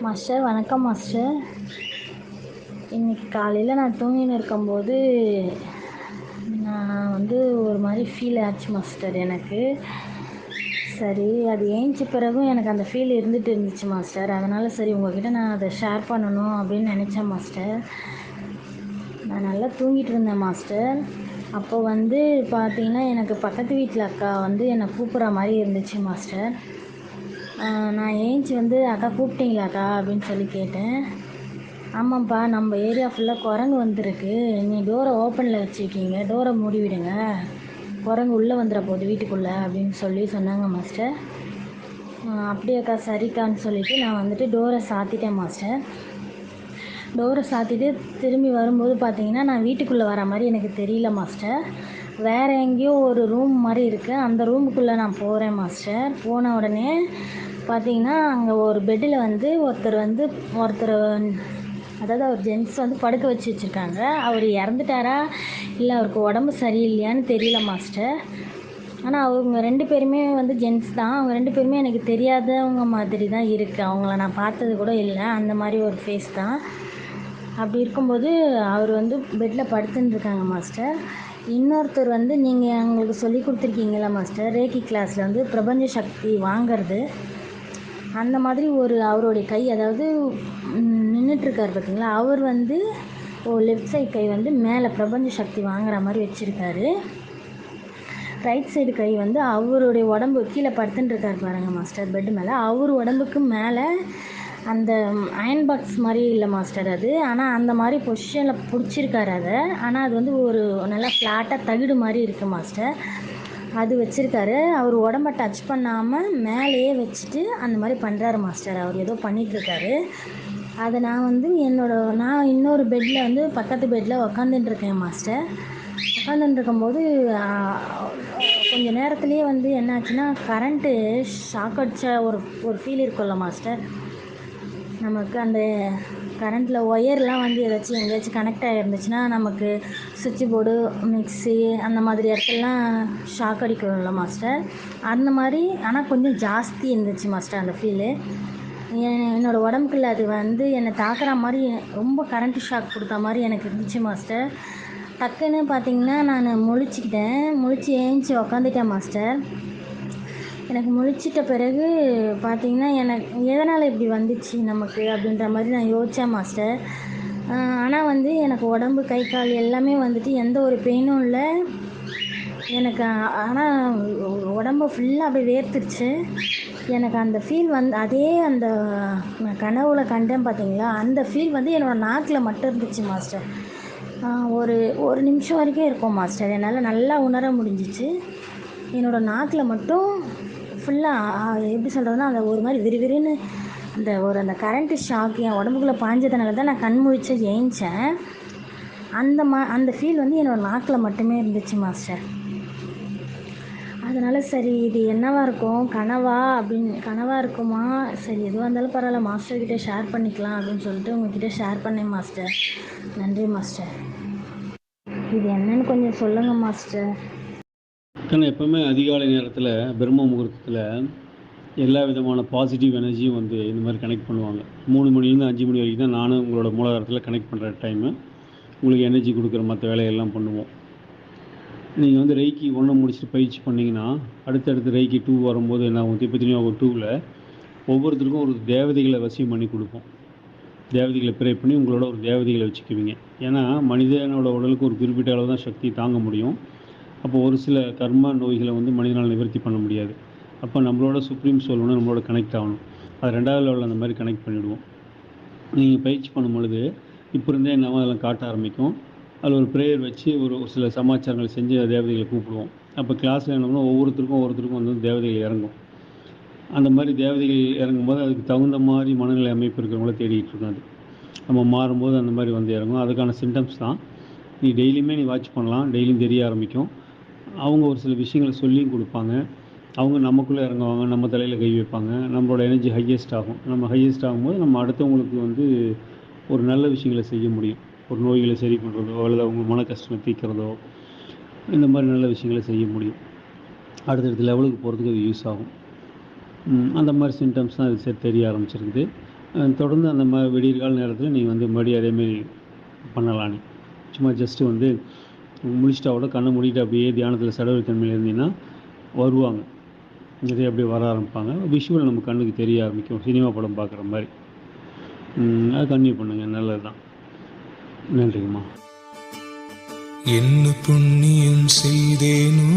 Master வணக்கம் master இன்னைக்கு காலையில் நான் தூங்கின்னு இருக்கும்போது நான் வந்து ஒரு மாதிரி ஃபீல் ஆச்சு மாஸ்டர் எனக்கு. சரி அது ஏஞ்ச பிறகும் எனக்கு அந்த ஃபீல் இருந்துட்டு இருந்துச்சு மாஸ்டர் அதனால் சரி உங்ககிட்ட நான் அதை ஷேர் பண்ணணும் அப்படின்னு நினச்சேன் மாஸ்டர் நான் நல்லா தூங்கிட்டு இருந்தேன் மாஸ்டர் அப்போ வந்து பார்த்தீங்கன்னா எனக்கு பக்கத்து வீட்டில் அக்கா வந்து என்னை கூப்பிட்ற மாதிரி இருந்துச்சு மாஸ்டர் நான் ஏஞ்சி வந்து அக்கா கூப்பிட்டீங்களாக்கா? அப்படின்னு சொல்லி கேட்டேன். ஆமாம்ப்பா நம்ம ஏரியா ஃபுல்லாக குரங்கு வந்திருக்கு. நீ டோரை ஓப்பனில் வச்சுருக்கீங்க. டோரை மூடி விடுங்க. குரங்கு உள்ளே வந்துட போகுது வீட்டுக்குள்ளே அப்படின்னு சொல்லி சொன்னாங்க மாஸ்டர் ஆஹ் அப்படியாக்கா சரிக்கான்னு சொல்லிட்டு நான் வந்துட்டு டோரை சாத்திட்டேன் மாஸ்டர் டோரை சாத்திட்டு திரும்பி வரும்போது பார்த்தீங்கன்னா நான் வீட்டுக்குள்ளே வர மாதிரி எனக்கு தெரியல மாஸ்டர் வேறு எங்கேயோ ஒரு ரூம் மாதிரி இருக்குது அந்த ரூமுக்குள்ளே நான் போகிறேன் மாஸ்டர் போன உடனே பார்த்தீங்கன்னா அங்கே ஒரு பெட்டில் வந்து ஒருத்தர் வந்து ஒருத்தர் அதாவது அவர் ஜென்ஸ் வந்து படுக்க வச்சு வச்சுருக்காங்க. அவர் இறந்துட்டாரா? இல்லை அவருக்கு உடம்பு சரியில்லையான்னு தெரியல மாஸ்டர் ஆனால் அவங்க ரெண்டு பேருமே வந்து ஜென்ட்ஸ் தான். அவங்க ரெண்டு பேருமே எனக்கு தெரியாதவங்க மாதிரி தான் இருக்குது அவங்கள நான் பார்த்தது கூட இல்லை. அந்த மாதிரி ஒரு ஃபேஸ் தான். அப்படி இருக்கும்போது அவர் வந்து பெட்டில் படுத்துன்னு மாஸ்டர் இன்னொருத்தர் வந்து நீங்கள் அவங்களுக்கு சொல்லி கொடுத்துருக்கீங்களா மாஸ்டர் ரேக்கி கிளாஸில் வந்து பிரபஞ்ச சக்தி வாங்கிறது. அந்த மாதிரி ஒரு அவருடைய கை அதாவது நின்றுட்டுருக்கார் பார்த்தீங்களா அவர் வந்து ஓ லெஃப்ட் சைடு கை வந்து மேலே பிரபஞ்ச சக்தி வாங்குற மாதிரி வச்சுருக்காரு. ரைட் சைடு கை வந்து அவருடைய உடம்பு கீழே படுத்துட்டுருக்கார் பாருங்கள் பாருங்க மாஸ்டர் பெட்டு மேலே. அவர் உடம்புக்கு மேலே அந்த அயன் பாக்ஸ் மாதிரி இல்லை மாஸ்டர் அது. ஆனால் அந்த மாதிரி பொசிஷனில் பிடிச்சிருக்காரு அதை ஆனால் அது வந்து ஒரு நல்லா ஃப்ளாட்டாக தகுடு மாதிரி இருக்குது மாஸ்டர் அது வச்சுருக்காரு. அவர் உடம்ப டச் பண்ணாமல் மேலேயே வச்சுட்டு அந்த மாதிரி பண்ணுறாரு மாஸ்டர் அவர் ஏதோ பண்ணிகிட்ருக்காரு அதை நான் வந்து என்னோட நான் இன்னொரு பெட்டில் வந்து பக்கத்து பெட்டில் உக்காந்துட்டு இருக்கேன் மாஸ்டர் உட்காந்துட்டு இருக்கும்போது கொஞ்ச நேரத்துலேயே வந்து என்னாச்சுன்னா கரண்ட்டு ஷாக் அடிச்ச ஒரு ஒரு ஃபீல் இருக்கும்ல மாஸ்டர் நமக்கு அந்த கரண்ட்டில் ஒயர்லாம் வந்து ஏதாச்சும் எங்கேயாச்சும் கனெக்ட் ஆகிருந்துச்சுன்னா நமக்கு சுவிட்ச் போர்டு மிக்ஸி அந்த மாதிரி இடத்துலலாம் ஷாக் அடிக்கும்ல மாஸ்டர் அந்த மாதிரி ஆனால் கொஞ்சம் ஜாஸ்தி இருந்துச்சு மாஸ்டர் அந்த ஃபீலு என்னோடய உடம்புக்குள்ள அது வந்து என்னை தாக்குற மாதிரி ரொம்ப கரண்ட் ஷாக் கொடுத்த மாதிரி எனக்கு இருந்துச்சு மாஸ்டர் டக்குன்னு பார்த்தீங்கன்னா நான் முழிச்சிக்கிட்டேன். முழிச்சு ஏஞ்சி உக்காந்துட்டேன் மாஸ்டர் எனக்கு முழிச்சிட்ட பிறகு பார்த்தீங்கன்னா எனக்கு எதனால் இப்படி வந்துச்சு நமக்கு அப்படின்ற மாதிரி நான் யோசித்தேன் மாஸ்டர். ஆனால் வந்து எனக்கு உடம்பு கை கால் எல்லாமே வந்துட்டு எந்த ஒரு பெயினும் இல்லை. எனக்கு ஆனால் உடம்பு ஃபுல்லாக அப்படியே வேர்த்துருச்சு. எனக்கு அந்த ஃபீல் வந்து அதே அந்த கனவுல கண்டேன் பார்த்தீங்களா? அந்த ஃபீல் வந்து என்னோடய நாக்கில் மட்டும் இருந்துச்சு மாஸ்டர். ஒரு ஒரு நிமிஷம் வரைக்கும் இருக்கும் மாஸ்டர். என்னால் நல்லா உணர முடிஞ்சிச்சு. என்னோடய நாக்கில் மட்டும் ஃபுல்லாக எப்படி சொல்கிறதுனா அந்த ஒரு மாதிரி விறுவிறுன்னு அந்த ஒரு அந்த கரண்ட்டு ஷாக் என் உடம்புக்குள்ளே பாஞ்சதுனால தான் நான் கண் முழிச்சு ஜெயிச்சேன் அந்த மா அந்த ஃபீல் வந்து என்னோடய நாக்கில் மட்டுமே இருந்துச்சு மாஸ்டர் அதனால் சரி இது என்னவாக இருக்கும்? கனவா அப்படின்னு கனவாக இருக்குமா? சரி எதுவாக இருந்தாலும் பரவாயில்ல மாஸ்டர்கிட்ட ஷேர் பண்ணிக்கலாம் அப்படின்னு சொல்லிட்டு உங்ககிட்ட ஷேர் பண்ணேன் மாஸ்டர் நன்றி மாஸ்டர் இது என்னன்னு கொஞ்சம் சொல்லுங்கள் மாஸ்டர் ஏன்னா எப்போவுமே அதிகாலை நேரத்தில் பிரம்ம முகூர்த்தத்தில் எல்லா விதமான பாசிட்டிவ் எனர்ஜியும் வந்து இந்த மாதிரி கனெக்ட் பண்ணுவாங்க. மூணு மணிலேருந்து அஞ்சு மணி வரைக்கும் தான் நானும் உங்களோட மூலாதாரத்தில் கனெக்ட் பண்ணுற டைமு உங்களுக்கு எனர்ஜி கொடுக்குற மற்ற வேலையெல்லாம் பண்ணுவோம். நீங்கள் வந்து ரெய்க்கி ஒன்று முடிச்சுட்டு பயிற்சி பண்ணிங்கன்னா அடுத்தடுத்து ரெய்க்கி டூ வரும்போது என்ன ஆகும் திருப்பத்தி ஒரு டூவில் ஒவ்வொருத்தருக்கும் ஒரு தேவதைகளை வசியம் பண்ணி கொடுப்போம். தேவதைகளை ப்ரே பண்ணி உங்களோட ஒரு தேவதைகளை வச்சுக்குவீங்க. ஏன்னா மனிதனோட உடலுக்கு ஒரு குறிப்பிட்ட அளவு தான் சக்தி தாங்க முடியும். அப்போ ஒரு சில கர்ம நோய்களை வந்து மனிதனால் நிவர்த்தி பண்ண முடியாது. அப்போ நம்மளோட சுப்ரீம் சோல் ஒன்று நம்மளோட கனெக்ட் ஆகணும். அது ரெண்டாவது லெவலில் அந்த மாதிரி கனெக்ட் பண்ணிவிடுவோம் நீங்கள் பயிற்சி பண்ணும் பொழுது இப்போ இருந்தே நம்ம அதெல்லாம் காட்ட ஆரம்பிக்கும். அதில் ஒரு ப்ரேயர் வச்சு ஒரு சில சமாச்சாரங்கள் செஞ்சு தேவதைகளை கூப்பிடுவோம். அப்போ கிளாஸில் என்னன்னா ஒவ்வொருத்தருக்கும் ஒவ்வொருத்தருக்கும் வந்து தேவதைகள் இறங்கும். அந்த மாதிரி தேவதைகள் இறங்கும் போது அதுக்கு தகுந்த மாதிரி மனநிலை அமைப்பு இருக்கிறவங்கள தேடிக்கிட்டு இருக்கும் அது. நம்ம மாறும்போது அந்த மாதிரி வந்து இறங்கும். அதுக்கான சிம்டம்ஸ் தான். நீ டெய்லியுமே நீ வாட்ச் பண்ணலாம். டெய்லியும் தெரிய ஆரம்பிக்கும். அவங்க ஒரு சில விஷயங்களை சொல்லியும் கொடுப்பாங்க. அவங்க நமக்குள்ளே இறங்குவாங்க நம்ம தலையில் கை வைப்பாங்க. நம்மளோட எனர்ஜி ஹையஸ்ட் ஆகும். நம்ம ஹையஸ்ட் ஆகும்போது நம்ம அடுத்தவங்களுக்கு வந்து ஒரு நல்ல விஷயங்களை செய்ய முடியும். ஒரு நோய்களை சரி பண்ணுறதோ அல்லது அவங்க மன கஷ்டங்களை தீர்க்கிறதோ இந்த மாதிரி நல்ல விஷயங்களை செய்ய முடியும். அடுத்தடுத்த லெவலுக்கு போகிறதுக்கு அது யூஸ் ஆகும். அந்த மாதிரி சிம்டம்ஸ் தான் அது தெரிய ஆரம்பிச்சிருக்குது. தொடர்ந்து அந்த மாதிரி விடியற்கால நேரத்தில் நீங்கள் வந்து மறுபடியும் அதேமாரி பண்ணலான்னு. சும்மா ஜஸ்ட்டு வந்து முடிச்சிட்டா கூட கண்ணை மூடிட்டு அப்படியே தியானத்தில் சடவு தன்மையில் இருந்தீங்கன்னா வருவாங்க. நிறைய அப்படியே வர ஆரம்பிப்பாங்க. விஷுவல் நம்ம கண்ணுக்கு தெரிய ஆரம்பிக்கும். சினிமா படம் பார்க்குற மாதிரி. அது கன்டினியூ பண்ணுங்கள் நல்லது தான் நன்றிங்கம்மா. என்ன புண்ணியம் செய்தேனோ